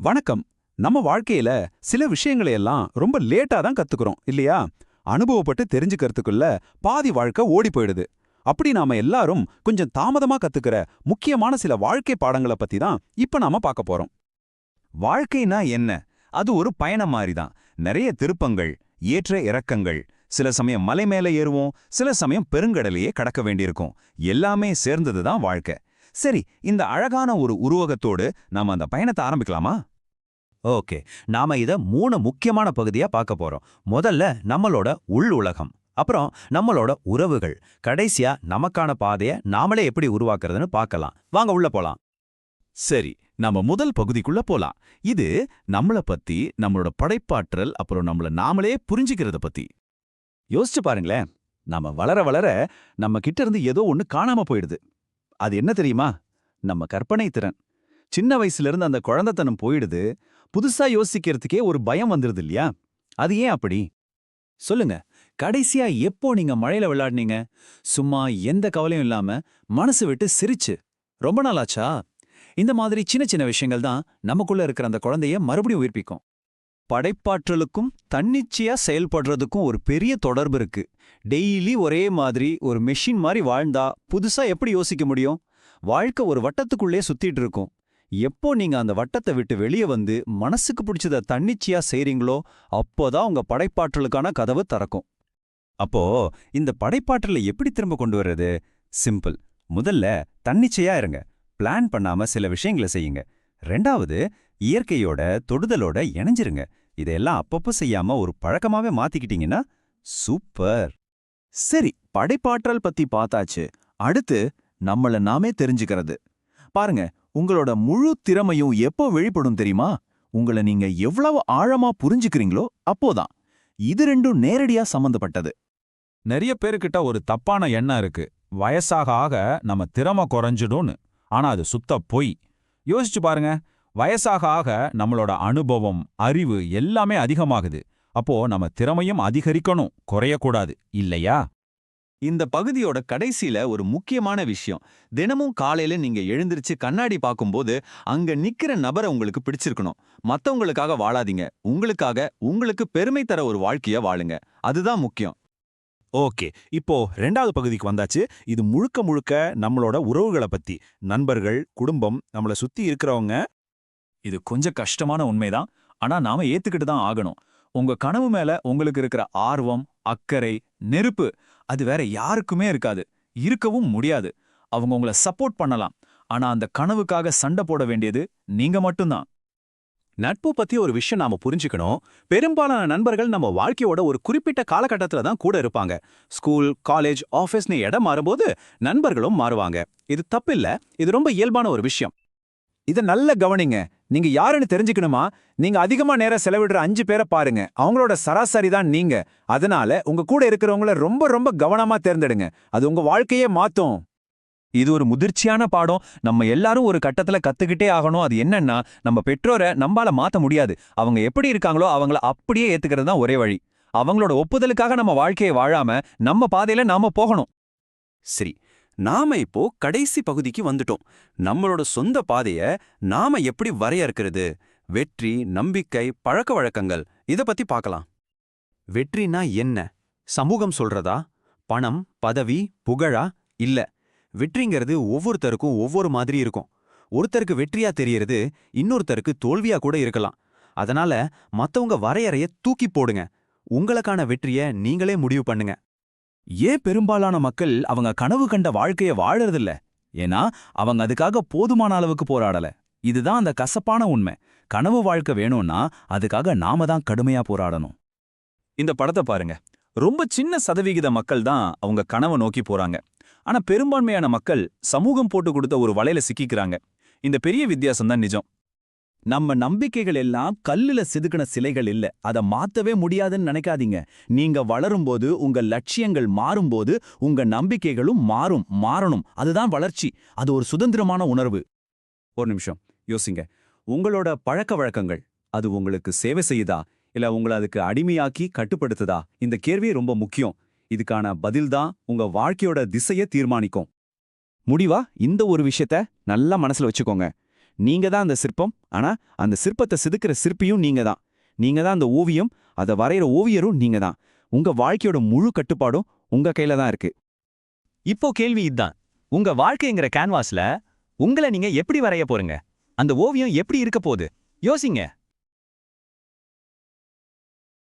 வணக்கம். நம்ம வாழ்க்கையில சில விஷயங்களை எல்லாம் ரொம்ப லேட்டா தான் கத்துக்கிறோம் இல்லையா? அனுபவப்பட்டு தெரிஞ்சுக்கிறதுக்குள்ள பாதி வாழ்க்கை ஓடி போயிடுது. அப்படி நாம எல்லாரும் கொஞ்சம் தாமதமா கத்துக்கிற முக்கியமான சில வாழ்க்கை பாடங்களை பத்தி தான் இப்ப நாம பார்க்க போறோம். வாழ்க்கைனா என்ன? அது ஒரு பயணம் மாதிரி தான். நிறைய திருப்பங்கள் ஏற்ற இறக்கங்கள் சில சமயம் மலை மேலே ஏறுவோம் சில சமயம் பெருங்கடலையே கடக்க வேண்டியிருக்கும். எல்லாமே சேர்ந்தது தான் வாழ்க்கை. சரி இந்த அழகான ஒரு உருவகத்தோடு நாம அந்த பயணத்தை ஆரம்பிக்கலாமா? ஓகே நாம இத மூணு முக்கியமான பகுதியா பார்க்க போறோம். முதல்ல நம்மளோட உள் உலகம் அப்புறம் நம்மளோட உறவுகள். கடைசியா நமக்கான பாதைய நாமளே எப்படி உருவாக்குறதுன்னு பார்க்கலாம். வாங்க உள்ள போலாம். சரி நம்ம முதல் பகுதிக்குள்ள போலாம். இது நம்மள பத்தி நம்மளோட படைப்பாற்றல் அப்புறம் நம்மள நாமளே புரிஞ்சுக்கிறத பத்தி. யோசிச்சு பாருங்களேன் நாம வளர வளர நம்ம கிட்ட இருந்து ஏதோ ஒன்று காணாம போயிடுது. அது என்ன தெரியுமா? நம்ம கற்பனை திறன். சின்ன வயசுல இருந்து அந்த குழந்தைத்தனம் போயிடுது. புதுசா யோசிக்கிறதுக்கே ஒரு பயம் வந்துருது இல்லையா? அது ஏன் அப்படி? சொல்லுங்க. கடைசியா எப்போ நீங்க மழையில விளையாடுனீங்க? சும்மா எந்த கவலையும் இல்லாம மனசு விட்டு சிரிச்சு. ரொம்ப நாளாச்சா இந்த மாதிரி சின்ன சின்ன விஷயங்கள் தான் நமக்குள்ள இருக்கிற அந்த குழந்தைய மறுபடியும் உயிர்ப்பிக்கும். படைப்பாற்றலுக்கும் தன்னிச்சையா செயல்படுறதுக்கும் ஒரு பெரிய தொடர்பு இருக்கு. டெய்லி ஒரே மாதிரி ஒரு மெஷின் மாதிரி வாழ்ந்தா புதுசா எப்படி யோசிக்க முடியும்? வாழ்க்கை ஒரு வட்டத்துக்குள்ளே சுத்திட்டு இருக்கும். எப்போ நீங்க அந்த வட்டத்தை விட்டு வெளியே வந்து மனசுக்கு பிடிச்சத தன்னிச்சையா செய்றீங்களோ அப்போதான் உங்க படைப்பாற்றலுக்கான கதவு திறக்கும். அப்போ இந்த படைப்பாற்றலை எப்படி திரும்ப கொண்டு வர்றது? சிம்பிள். முதல்ல தன்னிச்சையா இருங்க. பிளான் பண்ணாம சில விஷயங்களை செய்யுங்க. ரெண்டாவது இயற்கையோட தொடுதலோட இணைஞ்சிருங்க. இதையெல்லாம் அப்பப்போ செய்யாம ஒரு பழக்கமாவே மாத்திக்கிட்டீங்கன்னா சூப்பர். சரி படைப்பாற்றல் பத்தி பார்த்தாச்சு. அடுத்து நம்மள நாமே தெரிஞ்சுக்கிறது. பாருங்க உங்களோட முழு திறமையும் எப்போ வெளிப்படும் தெரியுமா? உங்களை நீங்க எவ்வளவு ஆழமா புரிஞ்சுக்கிறீங்களோ அப்போதான். இது ரெண்டும் நேரடியா சம்பந்தப்பட்டது. நிறைய பேருக்கிட்ட ஒரு தப்பான எண்ணம் இருக்கு. வயசாக ஆக நம்ம திறமை குறைஞ்சிடும்னு. ஆனா அது சுத்த பொய். யோசிச்சு பாருங்க வயசாக ஆக நம்மளோட அனுபவம் அறிவு எல்லாமே அதிகமாகுது. அப்போ நம்ம திறமையும் அதிகரிக்கணும். குறையக்கூடாது. இல்லையா? இந்த பகுதியோட கடைசியில ஒரு முக்கியமான விஷயம். தினமும் காலையில நீங்க எழுந்திருச்சு கண்ணாடி பார்க்கும்போது அங்க நிக்கிற நபரை உங்களுக்கு பிடிச்சிருக்கணும். மத்தவங்களுக்காக வாழாதீங்க. உங்களுக்காக உங்களுக்கு பெருமை தர ஒரு வாழ்க்கைய வாழுங்க. அதுதான் முக்கியம். ஓகே. இப்போ ரெண்டாவது பகுதிக்கு வந்தாச்சு. இது முழுக்க முழுக்க நம்மளோட உறவுகளை பத்தி. நண்பர்கள் குடும்பம் நம்மள சுத்தி இருக்கிறவங்க இது கொஞ்சம் கஷ்டமான உண்மைதான். ஆனா நாம ஏத்துக்கிட்டு தான் ஆகணும். உங்க கனவு மேல உங்களுக்கு இருக்கிற ஆர்வம் அக்கறை நெருப்பு அது வேற யாருக்குமே இருக்காது. இருக்கவும் முடியாது. அவங்க உங்களை சப்போர்ட் பண்ணலாம். ஆனா அந்த கனவுக்காக சண்டை போட வேண்டியது நீங்க மட்டும்தான். நட்பு பத்தி ஒரு விஷயம் நாம புரிஞ்சுக்கணும். பெரும்பாலான நண்பர்கள் நம்ம வாழ்க்கையோட ஒரு குறிப்பிட்ட காலகட்டத்துல தான் கூட இருப்பாங்க. ஸ்கூல் காலேஜ் ஆஃபீஸ்னு இடம் மாறும்போது நண்பர்களும் மாறுவாங்க. இது தப்பில்ல. இது ரொம்ப இயல்பான ஒரு விஷயம். இத நல்ல கவனிங்க. நீங்க யாருன்னு தெரிஞ்சுக்கணுமா? நீங்க அதிகமா நேரம் செலவிடுற அஞ்சு பேரை பாருங்க. அவங்களோட சராசரி தான் நீங்க. அதனால உங்க கூட இருக்கிறவங்கள ரொம்ப ரொம்ப கவனமா தேர்ந்தெடுங்க. அது உங்க வாழ்க்கையே மாத்தும். இது ஒரு முதிர்ச்சியான பாடம். நம்ம எல்லாரும் ஒரு கட்டத்துல கத்துக்கிட்டே ஆகணும். அது என்னன்னா நம்ம பெற்றோரை நம்பால மாத்த முடியாது. அவங்க எப்படி இருக்காங்களோ அவங்கள அப்படியே ஏத்துக்கிறது தான் ஒரே வழி. அவங்களோட ஒப்புதலுக்காக நம்ம வாழ்க்கையை வாழாம நம்ம பாதையில நாம போகணும். சரி நாம இப்போ கடைசி பகுதிக்கு வந்துட்டோம். நம்மளோட சொந்த பாதைய நாம எப்படி வரையறுக்கிறது? வெற்றி நம்பிக்கை பழக்க வழக்கங்கள் இத பத்தி பார்க்கலாம் வெற்றினா என்ன? சமூகம் சொல்றதா? பணம் பதவி புகழா? இல்ல. வெற்றிங்கிறது ஒவ்வொருத்தருக்கும் ஒவ்வொரு மாதிரி இருக்கும். ஒருத்தருக்கு வெற்றியா தெரியறது இன்னொருத்தருக்கு தோல்வியா கூட இருக்கலாம். அதனால மத்தவங்க வரையறைய தூக்கி போடுங்க. உங்களுக்கான வெற்றிய நீங்களே முடிவு பண்ணுங்க. ஏன் பெரும்பாலான மக்கள் அவங்க கனவு கண்ட வாழ்க்கைய வாழறதில்ல. ஏன்னா அவங்க அதுக்காக போதுமான அளவுக்கு போராடல. இதுதான் அந்த கசப்பான உண்மை. கனவு வாழ்க்கை வேணும்னா அதுக்காக நாம தான் கடுமையா போராடணும். இந்த படத்தை பாருங்க. ரொம்ப சின்ன சதவிகித மக்கள் தான் அவங்க கனவை நோக்கி போறாங்க. ஆனா பெரும்பான்மையான மக்கள் சமூகம் போட்டு கொடுத்த ஒரு வலையில சிக்கிக்கிறாங்க. இந்த பெரிய வித்தியாசம் தான் நிஜம். நம்ம நம்பிக்கைகள் எல்லாம் கல்லுல செதுக்கின சிலைகள் இல்ல. அத மாத்தவே முடியாதுன்னு நினைக்காதீங்க. நீங்க வளரும்போது உங்க லட்சியங்கள் மாறும்போது உங்க நம்பிக்கைகளும் மாறும் மாறணும். அதுதான் வளர்ச்சி. அது ஒரு சுதந்திரமான உணர்வு. ஒரு நிமிஷம். யோசிங்க. உங்களோட பழக்க வழக்கங்கள் அது உங்களுக்கு சேவை செய்யுதா? இல்ல உங்களை அதுக்கு அடிமையாக்கி கட்டுப்படுத்துதா? இந்த கேள்வி ரொம்ப முக்கியம். இதுக்கான பதில்தான் உங்க வாழ்க்கையோட திசையை தீர்மானிக்கும். முடிவா? இந்த ஒரு விஷயத்த நல்லா மனசுல வச்சுக்கோங்க. நீங்க தான் அந்த சிற்பம். ஆனா அந்த சிற்பத்தை செதுக்கிற சிற்பியும் நீங்க தான் நீங்க தான் அந்த ஓவியம் அதை வரைகிற ஓவியரும் நீங்க தான் உங்க வாழ்க்கையோட முழு கட்டுப்பாடும் உங்க கையில தான் இருக்கு. இப்போ கேள்வி இதான். உங்க வாழ்க்கைங்கிற கேன்வாஸ்ல உங்களை நீங்க எப்படி வரைய போறீங்க? அந்த ஓவியம் எப்படி இருக்க போகுது? யோசிங்க.